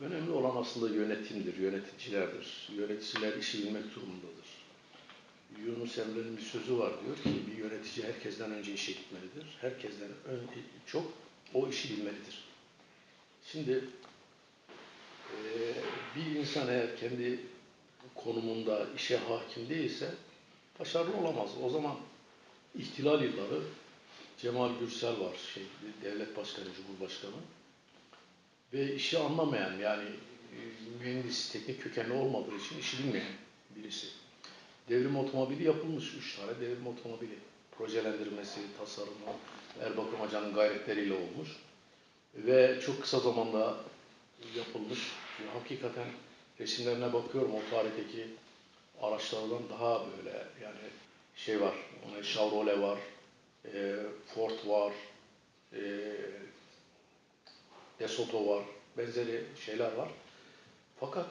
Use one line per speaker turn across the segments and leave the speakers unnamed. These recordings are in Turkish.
Önemli olan aslında yönetimdir, yöneticilerdir. Yöneticiler işi bilmek durumundadır. Yunus Emre'nin bir sözü var diyor ki bir yönetici herkesten önce işe gitmelidir. Herkesten ön, çok o işi bilmelidir. Şimdi eee, bir insan eğer kendi konumunda işe hakim değilse başarılı olamaz. O zaman ihtilal yılları Cemal Gürsel var, şey, devlet başkanı, cumhurbaşkanı ve işi anlamayan yani e, mühendis, teknik kökenli olmadığı için işi bilmeyen birisi. Devrim otomobili yapılmış, üç tane devrim otomobili. Projelendirmesi, tasarımı, Erbakan Hoca'nın gayretleriyle olmuş. Ve çok kısa zamanda yapılmış. Yani hakikaten resimlerine bakıyorum o tarihteki araçlardan daha böyle yani şey var, e, Chevrolet var, e, Ford var, DeSoto var, benzeri şeyler var. Fakat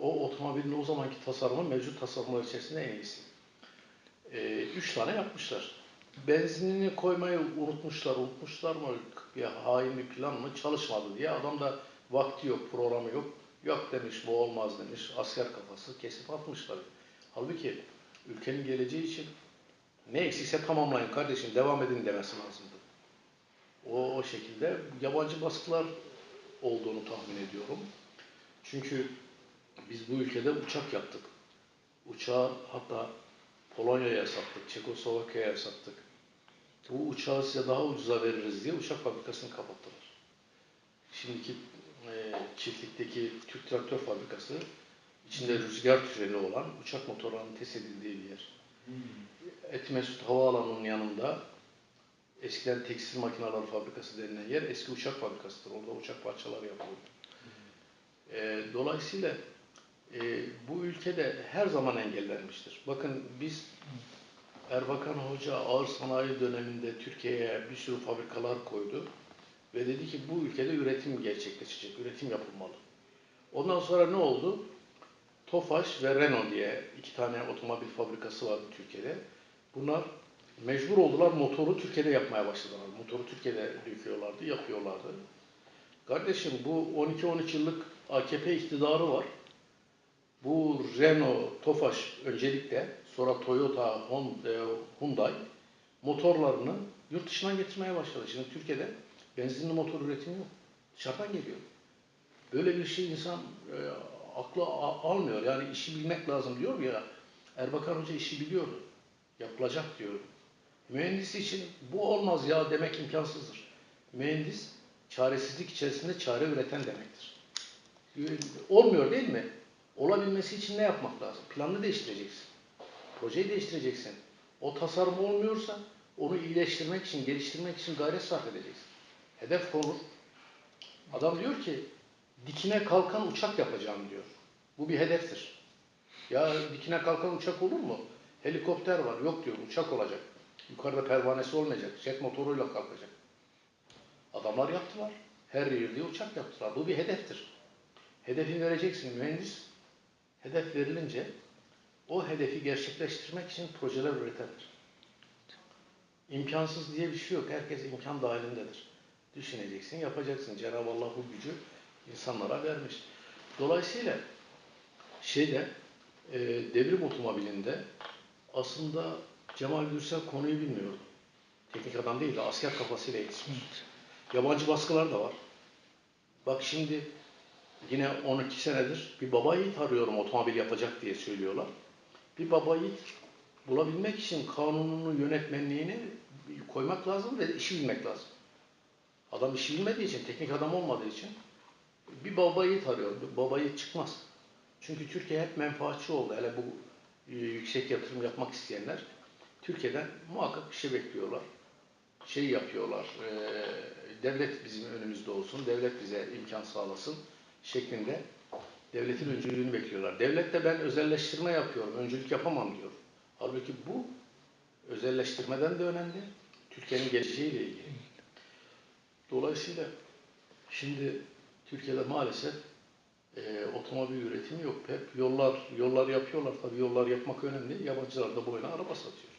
o otomobilin o zamanki tasarımı mevcut tasarımlar içerisinde en iyisi. E, üç tane yapmışlar. Benzinini koymayı unutmuşlar, unutmuşlar mı? Bir hain bir plan mı? Çalışmadı diye. Adam da vakti yok, programı yok. Yok demiş, bu olmaz demiş. Asker kafası kesip atmışlar. Halbuki ülkenin geleceği için ne eksikse tamamlayın kardeşim, devam edin demesi lazımdı. O, o şekilde yabancı baskılar olduğunu tahmin ediyorum. Çünkü biz bu ülkede uçak yaptık. Uçağı hatta Polonya'ya sattık, Çekoslovakya'ya sattık. Bu uçağı size daha ucuza veririz diye uçak fabrikasını kapattılar. Şimdiki e, çiftlikteki Türk Traktör Fabrikası içinde rüzgar treni olan uçak motorlarının test edildiği bir yer. Etmesut Havaalanı'nın yanında eskiden tekstil makineleri fabrikası denilen yer eski uçak fabrikasıdır. Orada uçak parçaları yapılıyor. E, dolayısıyla e, bu ülkede her zaman engellenmiştir. Bakın biz Erbakan Hoca ağır sanayi döneminde Türkiye'ye bir sürü fabrikalar koydu ve dedi ki bu ülkede üretim gerçekleşecek, üretim yapılmalı. Ondan sonra ne oldu? Tofaş ve Renault diye iki tane otomobil fabrikası vardı Türkiye'de. Bunlar mecbur oldular motoru Türkiye'de yapmaya başladılar. Motoru Türkiye'de döküyorlardı, yapıyorlardı. Kardeşim bu 12-13 yıllık AKP iktidarı var. Bu Renault, Tofaş öncelikle sonra Toyota, Honda, Hyundai motorlarını yurt dışından getirmeye başladı. Şimdi Türkiye'de benzinli motor üretimi yok. Dışarıdan geliyor. Böyle bir şey insan e, aklı a- almıyor. Yani işi bilmek lazım diyor ya. Erbakan Hoca işi biliyordu. Yapılacak diyor. Mühendis için bu olmaz ya demek imkansızdır. Mühendis çaresizlik içerisinde çare üreten demektir. Olmuyor değil mi? Olabilmesi için ne yapmak lazım? Planını değiştireceksin. Projeyi değiştireceksin. O tasarım olmuyorsa onu iyileştirmek için, geliştirmek için gayret sarf edeceksin. Hedef konur. Adam diyor ki dikine kalkan uçak yapacağım diyor. Bu bir hedeftir. Ya dikine kalkan uçak olur mu? Helikopter var. Yok diyor uçak olacak. Yukarıda pervanesi olmayacak. Jet motoruyla kalkacak. Adamlar yaptılar. Her yerde uçak yaptılar. Bu bir hedeftir. Hedefi vereceksin mühendis. Hedef verilince o hedefi gerçekleştirmek için projeler üretendir. İmkansız diye bir şey yok. Herkes imkan dahilindedir. Düşüneceksin, yapacaksın. Cenab-ı Allah bu gücü insanlara vermiş. Dolayısıyla şeyde e, devrim otomobilinde aslında Cemal Gürsel konuyu bilmiyordu. Teknik adam değil de asker kafasıyla yetişmiş. Yabancı baskılar da var. Bak şimdi yine 12 senedir bir baba yiğit arıyorum otomobil yapacak diye söylüyorlar. Bir baba yiğit bulabilmek için kanununu, yönetmenliğini koymak lazım ve işi bilmek lazım. Adam işi bilmediği için, teknik adam olmadığı için bir baba yiğit arıyor. Bir baba yiğit çıkmaz. Çünkü Türkiye hep menfaatçi oldu. Hele bu e, yüksek yatırım yapmak isteyenler Türkiye'den muhakkak bir şey bekliyorlar. Şey yapıyorlar. e, devlet bizim önümüzde olsun, devlet bize imkan sağlasın şeklinde devletin öncülüğünü bekliyorlar. Devlet de ben özelleştirme yapıyorum, öncülük yapamam diyor. Halbuki bu özelleştirmeden de önemli. Türkiye'nin geleceğiyle ilgili. Dolayısıyla şimdi Türkiye'de maalesef e, otomobil üretimi yok. Hep yollar yollar yapıyorlar. Tabii yollar yapmak önemli. Yabancılar da boyuna araba satıyor.